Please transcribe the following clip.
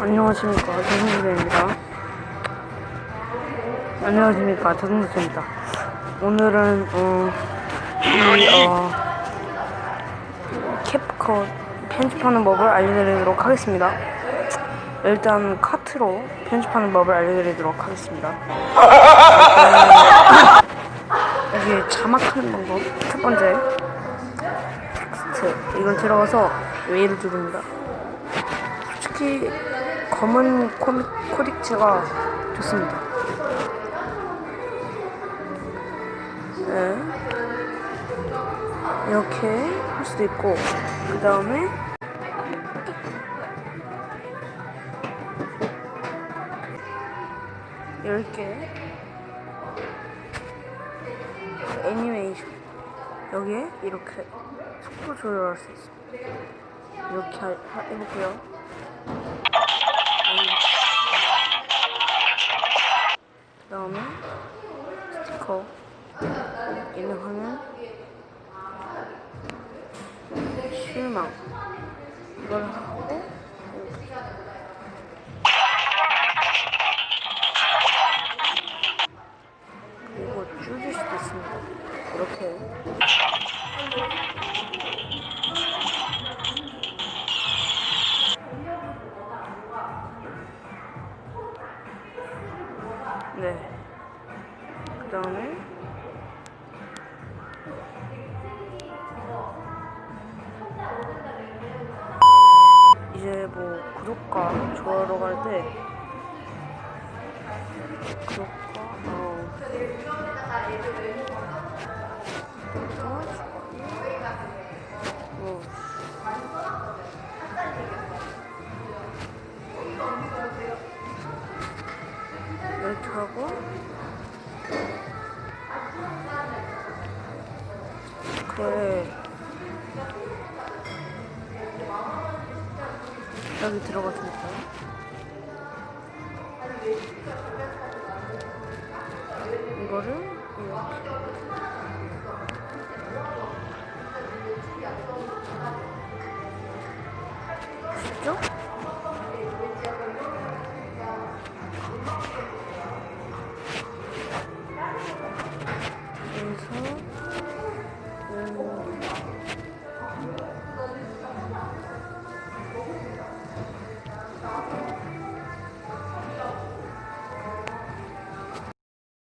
안녕하십니까. 조승주입니다. 안녕하십니까. 조승주입니다. 오늘은 어, 이, 어 캡컷 편집하는 법을 알려드리도록 하겠습니다. 일단 카트로 편집하는 법을 알려드리도록 하겠습니다. 여기 자막하는 방법? 첫 번째 텍스트. 이걸 들어가서 웨이를 누릅니다. 솔직히 검은 코딕츠가 좋습니다. 네. 이렇게 할 수도 있고 그 다음에 이렇게 애니메이션 여기에 이렇게 속도 조절할 수 있습니다. 이렇게 하- 하- 해볼게요. 있는 화면 실망. 이걸 하고 그리고 줄일 수도 있습니다. 이렇게. 네. 그 다음에 이제 뭐 구독과 좋아요로 갈때 구독과 어 뭐 이렇게 하고 그래 여기 들어가주니까 이거를? 이렇게?